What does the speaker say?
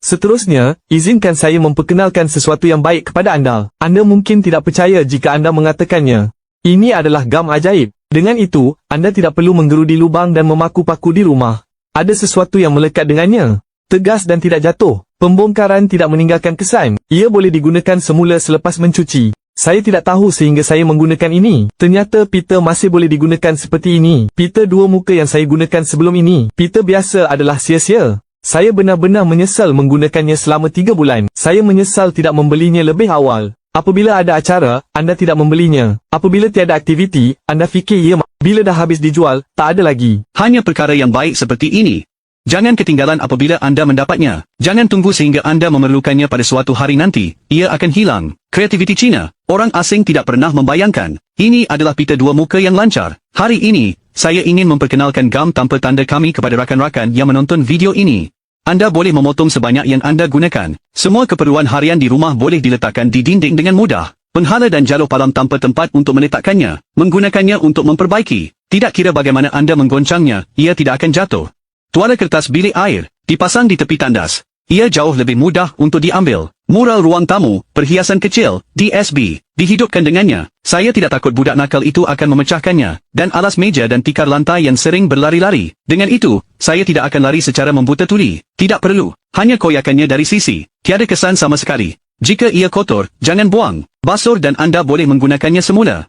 Seterusnya, izinkan saya memperkenalkan sesuatu yang baik kepada anda. Anda mungkin tidak percaya jika anda mengatakannya. Ini adalah gam ajaib. Dengan itu, anda tidak perlu menggerudi lubang dan memaku paku di rumah. Ada sesuatu yang melekat dengannya. Tegas dan tidak jatuh. Pembongkaran tidak meninggalkan kesan. Ia boleh digunakan semula selepas mencuci. Saya tidak tahu sehingga saya menggunakan ini. Ternyata Peter masih boleh digunakan seperti ini. Peter dua muka yang saya gunakan sebelum ini. Peter biasa adalah sia-sia. Saya benar-benar menyesal menggunakannya selama tiga bulan. Saya menyesal tidak membelinya lebih awal. Apabila ada acara, anda tidak membelinya. Apabila tiada aktiviti, anda fikir ia Bila dah habis dijual, tak ada lagi. Hanya perkara yang baik seperti ini. Jangan ketinggalan apabila anda mendapatnya. Jangan tunggu sehingga anda memerlukannya pada suatu hari nanti. Ia akan hilang. Kreativiti Cina. Orang asing tidak pernah membayangkan. Ini adalah pita dua muka yang lancar. Hari ini, saya ingin memperkenalkan gam tanpa tanda kami kepada rakan-rakan yang menonton video ini. Anda boleh memotong sebanyak yang anda gunakan. Semua keperluan harian di rumah boleh diletakkan di dinding dengan mudah. Penghala dan jalur palam tanpa tempat untuk meletakkannya. Menggunakannya untuk memperbaiki. Tidak kira bagaimana anda menggoncangnya, ia tidak akan jatuh. Tuala kertas bilik air, dipasang di tepi tandas. Ia jauh lebih mudah untuk diambil. Mural ruang tamu, perhiasan kecil, DSB, dihidupkan dengannya. Saya tidak takut budak nakal itu akan memecahkannya. Dan alas meja dan tikar lantai yang sering berlari-lari. Dengan itu, saya tidak akan lari secara membuta tuli. Tidak perlu. Hanya koyakannya dari sisi. Tiada kesan sama sekali. Jika ia kotor, jangan buang. Basur dan anda boleh menggunakannya semula.